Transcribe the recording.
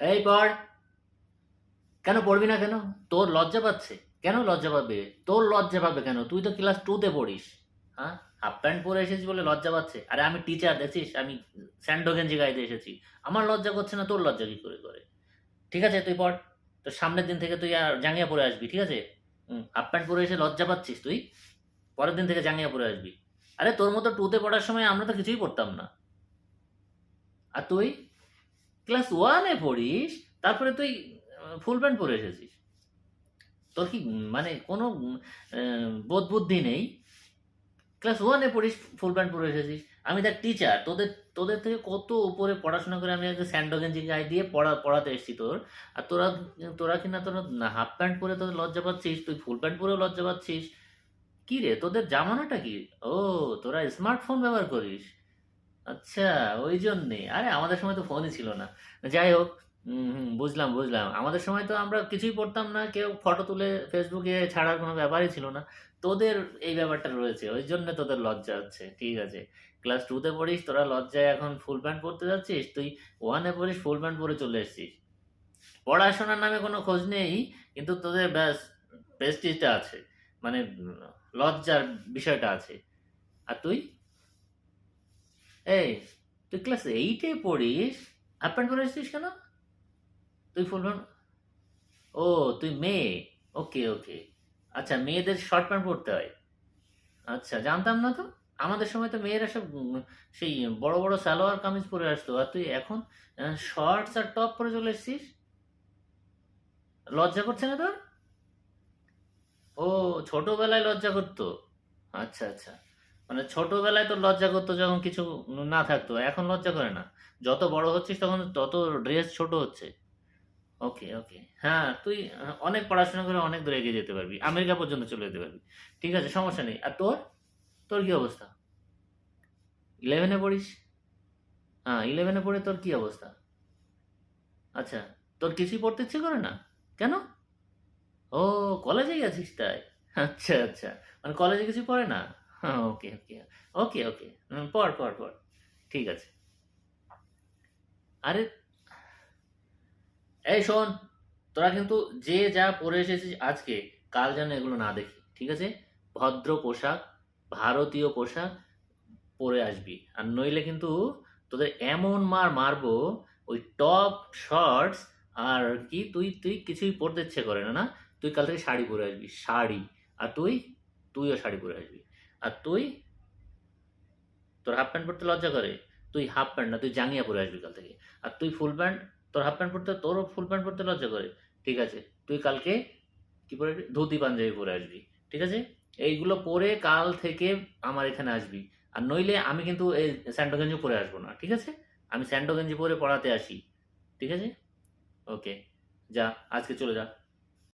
এই পড়। কেন পড়বি না কেন? তোর লজ্জা পাচ্ছে। কেন লজ্জা পাবে? তোর লজ্জা পাবে কেন? তুই তো ক্লাস টুতে পড়িস। হ্যাঁ? হাফ প্যান্ট পরে এসেছিস বলে লজ্জা পাচ্ছে। আরে আমি টিচার দেখছিস? আমি স্যান্ডো গেঞ্জি গাইতে এসেছি। আমার লজ্জা করছে না, তোর লজ্জা কি করে করে? ঠিক আছে, তুই পড়। তোর সামনের দিন থেকে তুই আর জাঙ্গিয়া পরে আসবি, ঠিক আছে? হাফ প্যান্ট পরে এসে লজ্জা পাচ্ছিস তুই? পরের দিন থেকে জাঙ্গিয়া পরে আসবি। আরে তোর মতো টুতে পড়ার সময় আমরা তো কিছুই পড়তাম না। আর তুই? ক্লাস ওয়ানে পড়িস, তারপরে তুই ফুল প্যান্ট পরে এসেছিস। তোর কি মানে কোনো বোধ বুদ্ধি নেই? ক্লাস ওয়ানে পড়িস, ফুল প্যান্ট পরে এসেছিস। আমি দেখ টিচার তোদের তোদের থেকে কত উপরে পড়াশোনা করে আমি আজকে স্যান্ডো গেঞ্জি গায়ে দিয়ে পড়া, পড়াতে এসেছি তোর। আর তোরা তোরা কিনা তোরা হাফ প্যান্ট পরে তোদের লজ্জা পাচ্ছিস, তুই ফুল প্যান্ট পরেও লজ্জা পাচ্ছিস। কি রে, তোদের জামানাটা কি? ও, তোরা স্মার্টফোন ব্যবহার করিস। আচ্ছা ওই জন্যে আরে, আমাদের সময় তো ফোনই ছিল না। যাই হোক হুম, বুঝলাম বুঝলাম। আমাদের সময় তো আমরা কিছুই পড়তাম না, কেউ ফটো তুলে ফেসবুকে ছাড়ার কোনো ব্যাপারই ছিল না। তোদের এই ব্যাপারটা রয়েছে ওই জন্য তোদের লজ্জা হচ্ছে, ঠিক আছে। ক্লাস টুতে পড়িস, তোরা লজ্জায় এখন ফুল প্যান্ট পরতে যাচ্ছিস, তুই ওয়ানে পড়িস ফুল প্যান্ট পরে চলে এসেছিস। পড়াশোনার নামে কোনো খোঁজ নেই, কিন্তু তোদের ব্যাস প্রেস্টিজটা আছে। মানে লজ্জার বিষয়টা আছে। আর তুই? এই, তুই ক্লাস এইটে পড়িস? হাফ প্যান্ট পরে এসেছিস কেন? তুই ফুল প্যান্ট ও, তুই মেয়ে? ওকে ওকে আচ্ছা মেয়েদের শর্ট প্যান্ট পরতে হয়। আচ্ছা জানতাম না তো? আমাদের সময় তো মেয়েরা সব সেই বড় বড় সালোয়ার কামিজ পরে আসতো। আর তুই এখন শর্টস আর টপ পরে চলে এসেছিস? লজ্জা করছে না তোর? ও, ছোটবেলায় লজ্জা করতো। আচ্ছা আচ্ছা। মানে ছোটবেলায় তো লজ্জা করতো যখন কিছু না থাকতো, এখন লজ্জা করে না। যত বড় হচ্ছিস তখন তত ড্রেস ছোট হচ্ছে। ওকে ওকে হ্যাঁ তুই অনেক পড়াশোনা করে অনেক দূরে এগিয়ে যেতে পারবি। আমেরিকা পর্যন্ত চলে যেতে পারবি। ঠিক আছে, সমস্যা নেই। আর তোর? তোর কি অবস্থা? ইলেভেনে পড়িস? হ্যাঁ ইলেভেনে পড়ে তোর কি অবস্থা? আচ্ছা তোর কিছুই পড়তে ইচ্ছে করে না? কেন? ও কলেজে গেছিস তাই? আচ্ছা আচ্ছা। মানে কলেজে কিছু পড়ে না? হ্যাঁ ওকে ওকে ওকে ওকে পর পর পর, ঠিক আছে। আরে, এই শোন, তোরা কিন্তু যে যা পরে এসেছিস আজকে, কাল যেন এগুলো না দেখি, ঠিক আছে? ভদ্র পোশাক, ভারতীয় পোশাক পরে আসবি। আর নইলে কিন্তু তোদের এমন মার মারবো, ওই টপ শর্টস আর কি তুই তুই কিছুই পরতে ইচ্ছে করে না না? তুই কাল থেকে শাড়ি পরে আসবি, শাড়ি। আর তুই, তুইও শাড়ি পরে আসবি। আর তুই? তোর হাফ প্যান্ট পরতে লজ্জা করে? তুই হাফ প্যান্ট না, তুই জাঙ্গিয়া পরে আসবি কাল থেকে। আর তুই ফুল প্যান্ট তোর হাফ প্যান্ট পরতে, তোরও ফুল প্যান্ট পরতে লজ্জা করে। ঠিক আছে, তুই কালকে কি পরে? ধুতি পাঞ্জাবি পরে আসবি। ঠিক আছে? এইগুলো পরে কাল থেকে আমার এখানে আসবি। আর নইলে আমি কিন্তু এই স্যান্ডো গেঞ্জি পরে আসব না। ঠিক আছে? আমি স্যান্ডো গেঞ্জি পরে পড়াতে আসি। ঠিক আছে? ওকে যা, আজকে চলে যা।